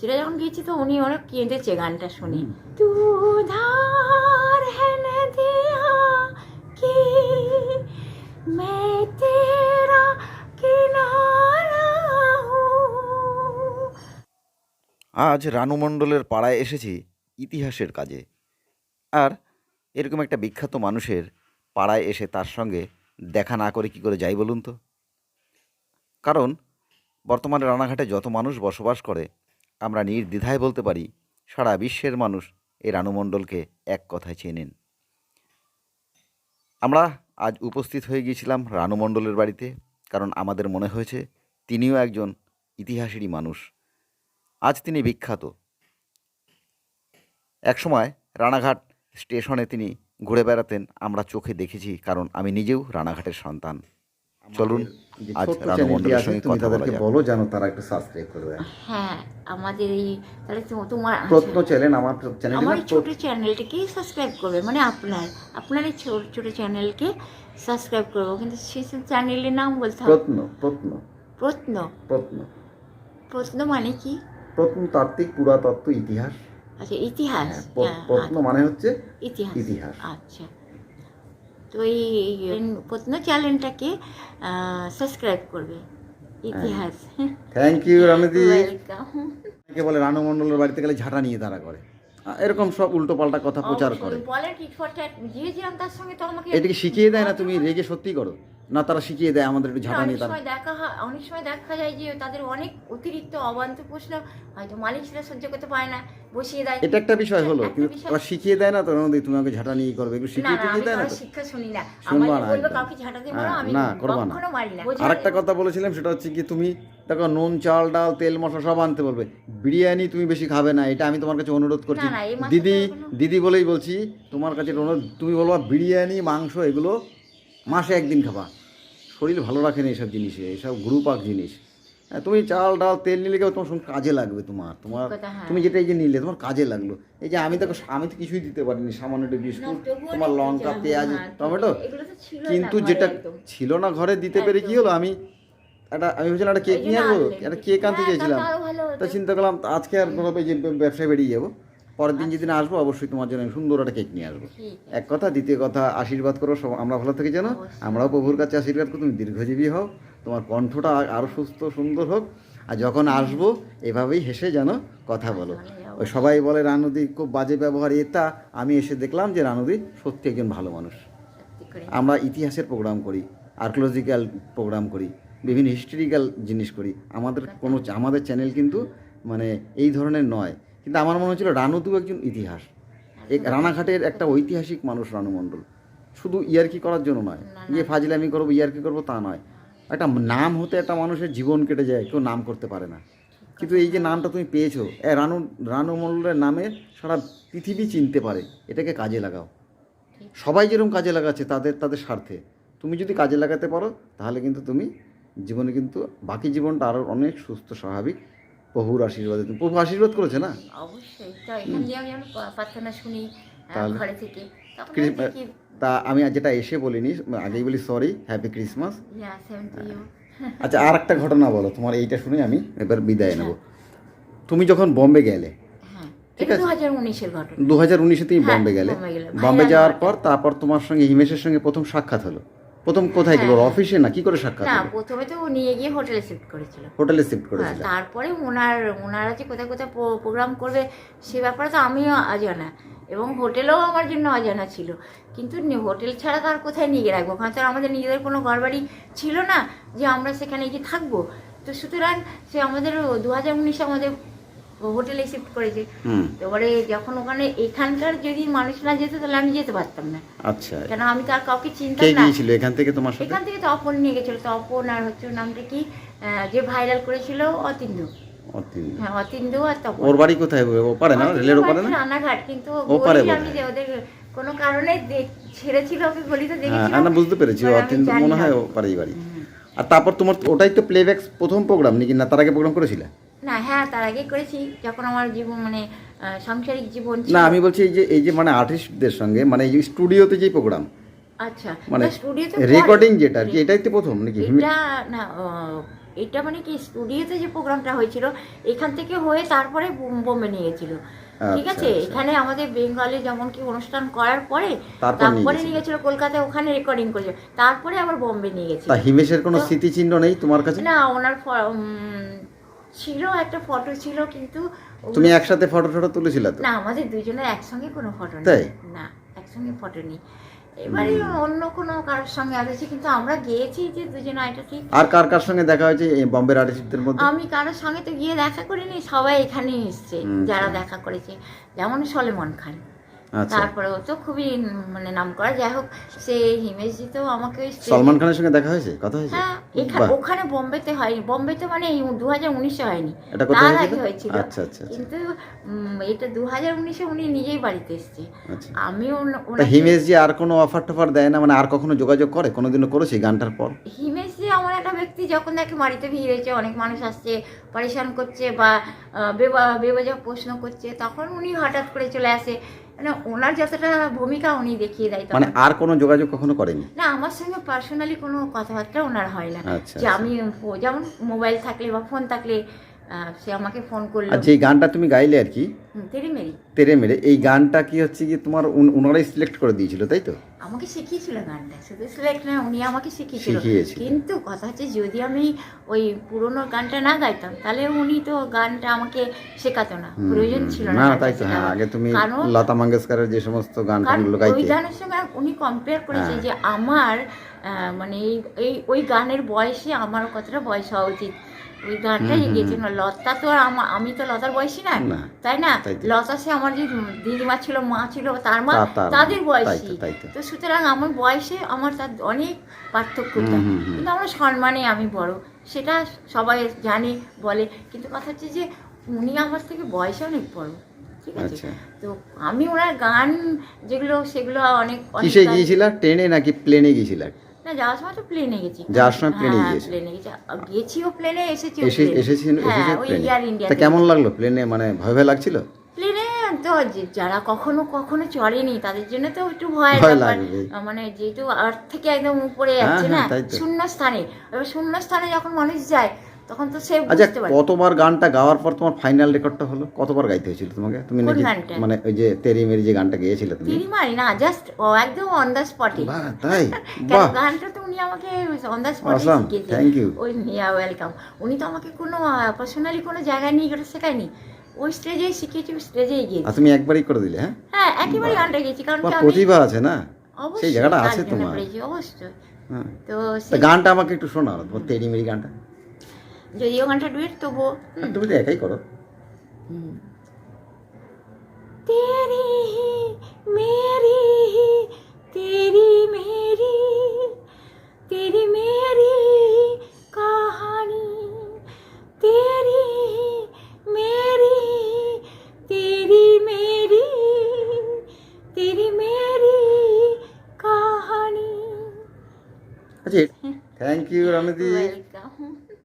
সেটা যখন গিয়েছি তো উনি অনেক কেঁদেছে গানটা শুনে। তু আজ রানু মণ্ডলের পাড়ায় এসেছি ইতিহাসের কাজে। আর এরকম একটা বিখ্যাত মানুষের পাড়ায় এসে তার সঙ্গে দেখা না করে কি করে যাই বলুন তো? কারণ বর্তমানে রানাঘাটে যত মানুষ বসবাস করে আমরা নির্দ্বিধায় বলতে পারি, সারা বিশ্বের মানুষ এই রানু মণ্ডলকে এক কথায় চেনেন। আমরা আজ উপস্থিত হয়ে গিয়েছিলাম রানু মণ্ডলের বাড়িতে, কারণ আমাদের মনে হয়েছে তিনিও একজন ইতিহাসেরই মানুষ। আজ তিনি বিখ্যাত। একসময় রানাঘাট স্টেশনে তিনি ঘুরে বেড়াতেন, আমরা চোখে দেখেছি, কারণ আমি নিজেও রানাঘাটের সন্তান। চলুন আজ ছোট্ট রানু চ্যানেলটি মণ্ডলের আছে সঙ্গে কথা বলা যাক। বলো যেন তারা একটু সাবস্ক্রাইব করে দেয়। হ্যাঁ আমাদের এই তাহলে তোমার প্রত্ন চ্যানেল আমার চ্যানেল আমার এই ছোট চ্যানেলটিকে সাবস্ক্রাইব করবে মানে আপনার আপনার এই ছোট ছোট চ্যানেলকে সাবস্ক্রাইব করব কিন্তু সেই চ্যানেলের নাম বলতে প্রত্ন প্রত্ন। প্রত্ন? প্রত্ন। প্রত্ন মানে কি? প্রত্নতাত্ত্বিক পুরাতত্ত্ব ইতিহাস। আচ্ছা ইতিহাস। হ্যাঁ, হ্যাঁ, প্রত্ন মানে হচ্ছে ইতিহাস ইতিহাস। আচ্ছা। তো এই প্রত্ন চ্যানেলটাকে সাবস্ক্রাইব করবে। ইতিহাস। থ্যাংক ইউ রানুদি। ওয়েলকাম কে বলে রানু মণ্ডলের বাড়িতে গেলে ঝাঁটা নিয়ে তারা করে। এরকম সব উল্টো পাল্টা কথা প্রচার করে। বলে কি ফটা গিয়েছিলাম তার সঙ্গে তো আমাকে এটাকে শিখিয়ে দেয় না তুমি? রেগে সত্যি করো। না তারা শিখিয়ে দেয় আমাদের একটু ঝাঁটা নিয়ে তারা। দেখা হয় অনেক সময় দেখা যায় যে তাদের অনেক অতিরিক্ত অবান্ত প্রশ্ন হয়তো মালিক সেটা সহ্য করতে পারে না বসিয়ে দেয়। এটা একটা বিষয় হলো কিন্তু আবার শিখিয়ে দেয় না তো রানুদি তুমি আমাকে ঝাঁটা নিয়ে করবে? এগুলো শিখিয়ে দেয় না শিক্ষা শুনি না। শুনবা না। কাউকে ঝাঁটাতে মারো হ্যাঁ, আমি না, করবা না। কখনো মারি না। আর একটা কথা বলেছিলাম সেটা হচ্ছে কি তুমি দেখো নুন চাল ডাল তেল মশলা সব আনতে বলবে। বিরিয়ানি তুমি বেশি খাবে না এটা আমি তোমার কাছে অনুরোধ করছি। দিদি দিদি বলেই বলছি তোমার কাছে অনুরোধ তুমি বলবা বিরিয়ানি মাংস এগুলো মাসে একদিন খাবা। শরীর ভালো রাখে না এইসব জিনিসে এইসব গ্রুপাক জিনিস। হ্যাঁ, তুমি চাল ডাল তেল নিলে কেউ তোমার সঙ্গে কাজে লাগবে তোমার? তোমার হ্যাঁ। তুমি যেটা এই যে নিলে তোমার কাজে লাগল। এই যে আমি দেখো আমি তো কিছুই দিতে পারিনি সামান্য একটু বিস্কুট তোমার লঙ্কা পেঁয়াজ হ্যাঁ, টমেটো। তো কিন্তু যেটা ছিল না ঘরে দিতে পেরে কি হলো? আমি একটা আমি ভেবেছিলাম একটা কেক নিয়ে আসব একটা কেক আনতে হ্যাঁ, চেয়েছিলাম। তা তো। তা চিন্তা করলাম আজকে আর যে ব্যবসায় বেরিয়ে যাব। পরের দিন যেদিন আসব অবশ্যই তোমার জন্য সুন্দর একটা কেক নিয়ে আসব। এক কথা দ্বিতীয় কথা আশীর্বাদ করো সব আমরা ভালো থেকে যেন। আমরাও প্রভুর কাছে আশীর্বাদ করি তুমি দীর্ঘজীবী হও। তোমার কণ্ঠটা আরও সুস্থ সুন্দর হোক। আর যখন আসব এভাবেই হেসে যেন কথা বলো। ওই সবাই বলে রানুদি খুব বাজে ব্যবহার এটা আমি এসে দেখলাম যে রানুদি সত্যি একজন ভালো মানুষ। আমরা ইতিহাসের প্রোগ্রাম করি আর্কোলজিক্যাল প্রোগ্রাম করি বিভিন্ন হিস্টোরিক্যাল জিনিস করি। আমাদের কোনো আমাদের চ্যানেল কিন্তু মানে এই ধরনের নয়। কিন্তু আমার মনে হচ্ছিল রানুদু একজন ইতিহাস। রানাঘাটের একটা ঐতিহাসিক মানুষ রানু মণ্ডল। শুধু ইয়ার্কি করার জন্য নয় ইয়ে ফাজলামি করব ইয়ার্কি করব তা নয়। একটা নাম হতে একটা মানুষের জীবন কেটে যায় কেউ নাম করতে পারে না। কিন্তু এই যে নামটা তুমি পেয়েছ এ রানু রানু মণ্ডলের নামে সারা পৃথিবী চিনতে পারে এটাকে কাজে লাগাও। সবাই যেরকম কাজে লাগাচ্ছে তাদের তাদের স্বার্থে। তুমি যদি কাজে লাগাতে পারো তাহলে কিন্তু তুমি জীবনে কিন্তু বাকি জীবনটা আরও অনেক সুস্থ স্বাভাবিক প্রভুর আশীর্বাদ। প্রভু আশীর্বাদ করেছে না? অবশ্যই। তো এখান দিয়ে আমি প্রার্থনা শুনি তাহলে- ঘরে থেকে। তখন ক্রি- হচ্ছে কি তা আমি আর যেটা এসে বলিনি আগেই বলি সরি হ্যাপি ক্রিসমাস. আচ্ছা আর একটা ঘটনা বলো তোমার এইটা শুনে আমি এবার বিদায় নেব। তুমি যখন বম্বে গেলে হ্যাঁ ঠিক আছে। দু হাজার উনিশে তুমি হ্যাঁ, বম্বে গেলে। বম্বে যাওয়ার পর তারপর তোমার সঙ্গে হিমেশের সঙ্গে প্রথম সাক্ষাৎ হলো। প্রথম কোথায় গেলো? হ্যাঁ। অফিসে না? কি করে সাক্ষাৎ না প্রথমে তো ও নিয়ে গিয়ে হোটেলে শিফট করেছিল। হোটেলে শিফট হ্যাঁ, করেছিল। তারপরে ওনার ওনারা যে কোথায় কোথায় প্রোগ্রাম করবে সে ব্যাপারে তো আমিও অজানা। এবং হোটেলেও আমার জন্য অজানা ছিল। কিন্তু হোটেল ছাড়া তো আর কোথায় নিয়ে গিয়ে রাখব? কারণ তো আমাদের নিজেদের কোনো ঘরবাড়ি ছিল না যে আমরা সেখানে গিয়ে থাকব। তো সুতরাং সে আমাদের দু হাজার উনিশে আমাদের হোটেলে শিফট করেছে। এবারে যখন ওখানে এখানকার যদি মানুষ না যেত তাহলে আমি যেতে পারতাম না। আচ্ছা। কেন? আমি তো আর কাউকে কে চিনতাম না। গিয়েছিল? এখান থেকে তোমার সাথে? এখান থেকে তপন নিয়ে গেছিল। তপন আর হচ্ছে নামটা কি? যে ভাইরাল করেছিল অতিন্দু। হ্যাঁ অতিন্দু আর তপন। ওর বাড়ি কোথায়? ও না? রেলের ওপারে না? রানাঘাট কিন্তু ও পারে বলি বোধহয়। আমি যে ওদের কোনো কারণে দেখ- ছেড়েছিল ওকে গলিতে হ্যাঁ দেখেছিলাম না বুঝতে পেরেছি। এবার আমি অতীন জানি মনে হয় ও বাড়ি। আর তারপর তোমার ওটাই তো প্লেব্যাক প্রথম প্রোগ্রাম নাকি না? তার আগে প্রোগ্রাম করেছিলে? না হ্যাঁ তার আগে করেছি যখন আমার জীবন মানে সাংসারিক জীবন না আমি বলছি এই যে এই যে মানে আর্টিস্টদের সঙ্গে মানে এই স্টুডিওতে যে প্রোগ্রাম আচ্ছা মানে স্টুডিওতে রেকর্ডিং যেটা আর কি এটাই তো প্রথম নাকি? এটা না এটা মানে কি স্টুডিওতে যে প্রোগ্রামটা হয়েছিল এখান থেকে হয়ে তারপরে বোম্বে নিয়ে গেছিল ঠিক আচ্ছা, আছে? আচ্ছা। এখানে আমাদের বেঙ্গলে যেমন কি অনুষ্ঠান করার পরে তারপর নিয়ে গেছিল। কলকাতায় ওখানে রেকর্ডিং করেছিল। তারপরে আবার বোম্বে নিয়ে গেছিল। হিমেশের কোনো স্মৃতিচিহ্ন নেই তোমার কাছে? না ওনার ছিল একটা ফটো ছিল কিন্তু তুমি একসাথে ফটো ফটো তুলেছিলে তো? না আমাদের দুজনের একসঙ্গে কোনো ফটো? নেই। না একসঙ্গে ফটো নেই। এবারে অন্য কোনো কারোর সঙ্গে আছে কিন্তু আমরা গিয়েছি যে দুজনে এটা ঠিক আর কার কার সঙ্গে দেখা হয়েছে এই বম্বের আর্টিস্টদের মধ্যে? আমি কারোর সঙ্গে তো গিয়ে দেখা করিনি সবাই এখানে এসছে যারা। দেখা করেছে। যেমন সলেমন খান। তারপরে ও তো খুবই মানে নাম করা যাই হোক সে হিমেশজি তো আমাকে সলমান খানের সঙ্গে দেখা হয়েছে? কথা হয়েছে? হ্যাঁ এখানে ওখানে বোম্বেতে হয়নি। বোম্বেতে মানে দু হাজার উনিশে হয়নি। তার আগে হয়েছিল। আচ্ছা আচ্ছা আচ্ছা। কিন্তু এটা দু হাজার উনিশে উনি নিজেই বাড়িতে এসছে। আচ্ছা। আমি ওন- তা ওনাকে- হিমেশ জি আর কোনো অফার টফার দেয় না? মানে আর কখনো যোগাযোগ করে? কোনোদিনও করেছে গানটার পর? হিমেশ যে আমার একটা ব্যক্তি যখন দেখে বাড়িতে ভিড় হয়েছে অনেক মানুষ আসছে পরেশান করছে বা বেবা- বেবাজা প্রশ্ন করছে তখন উনি হঠাৎ করে চলে আসে। মানে ওনার যতটা ভূমিকা উনি দেখিয়ে দেয় মানে আর কোনো যোগাযোগ কখনো করেনি? না আমার সঙ্গে পার্সোনালি কোনো কথাবার্তা ওনার হয় না। আচ্ছা, যে আচ্ছা। আমি যেমন মোবাইল থাকলে বা ফোন থাকলে সে আমাকে ফোন করল। আর যেই গানটা তুমি গাইলে আর কি? তেরি মেরি। তেরে মেরে। এই গানটা কি হচ্ছে কি তোমার ওনারাই সিলেক্ট করে দিয়েছিল তাই তো? আমাকে শিখিয়েছিল গানটা। শুধু সিলেক্ট না উনি আমাকে শিখিয়েছিল। কিন্তু কথা হচ্ছে যদি আমি ওই পুরোনো গানটা না গাইতাম তাহলে উনি তো গানটা আমাকে শেখাতো না। প্রয়োজন ছিল না তাই তো হ্যাঁ আগে তুমি লতা মঙ্গেশকরের যে সমস্ত গান কারণ টানগুলো ওই গানের সঙ্গে উনি কম্পেয়ার করেছে হ্যাঁ। যে আমার মানে এই এই ওই গানের বয়সে আমার কতটা বয়স হওয়া উচিত। ওই গানটা হুম, হুম, গেছে না লতা তো আমি তো লতার বয়সী না। তাই না লতা সে আমার যে দিদিমা ছিল মা ছিল তার মা। তাদের বয়সী তো, সুতরাং আমার বয়সে আমার তার অনেক পার্থক্য। কিন্তু আমার সম্মানে আমি বড় সেটা সবাই জানে বলে কিন্তু কথা হচ্ছে যে উনি আমার থেকে বয়সে অনেক বড় ঠিক আছে আচ্ছা। তো আমি ওনার গান যেগুলো সেগুলো অনেক অনেক কিসে গিয়েছিলা ট্রেনে নাকি প্লেনে গিয়েছিলা না যাওয়ার সময় তো প্লেনে গেছি। যাওয়ার সময় প্লেনে গিয়েছো? প্লেনে গেছি। গেছিও প্লেনে এসে। এসেছি প্লেনে তা কেমন লাগল প্লেনে মানে ভয় ভয় লাগছিল? প্লেনে তো যারা কখনো কখনো চড়েনি তাদের জন্য তো একটু ভয় লাগবে। মানে যেহেতু আর্থ থেকে একদম উপরে হ্যাঁ, যাচ্ছে না হ্যাঁ, শূন্য স্থানে এবার শূন্য স্থানে যখন মানুষ যায় তখন তো সে আচ্ছা বুঝতে পারে কতবার গানটা গাওয়ার পর তোমার ফাইনাল রেকর্ডটা হলো? কতবার গাইতে হয়েছিল তোমাকে? তুমি নাকি মানে ওই যে তেরি মেরি যে গানটা গেয়েছিলে তুমি? তিরি মারি না জাস্ট একদম অন দ্য স্পটে বাহ তাই? বাহ। গানটা তো উনি আমাকে অন দ্য স্পটে শিখিয়েছেন thank you. ওই ইয়া ওয়েলকাম উনি তো আমাকে কোনো পার্সোনালি কোনো জায়গায় নিয়ে গেলে শেখায়নি। ওই স্টেজেই শিখিয়েছি স্টেজেই গিয়েছি। আর তুমি একবারই করে দিলে হ্যাঁ? হ্যাঁ একেবারে গানটা গেছি কারণ প্রতিভা আছে না? সেই জায়গাটা আছে তোমার। অবশ্যই। হ্যাঁ। তো সেই গানটা আমাকে একটু শোনাও তেরি মেরি গানটা। যদিও গানটা ডুয়েট তবুও তুমি তো একাই করো। তেরি মেরি তেরি মেরি তেরি মেরি কাহানি। তেরি মেরি তেরি মেরি তেরি মেরি কাহানি। আচ্ছা থ্যাংক ইউ রমেদি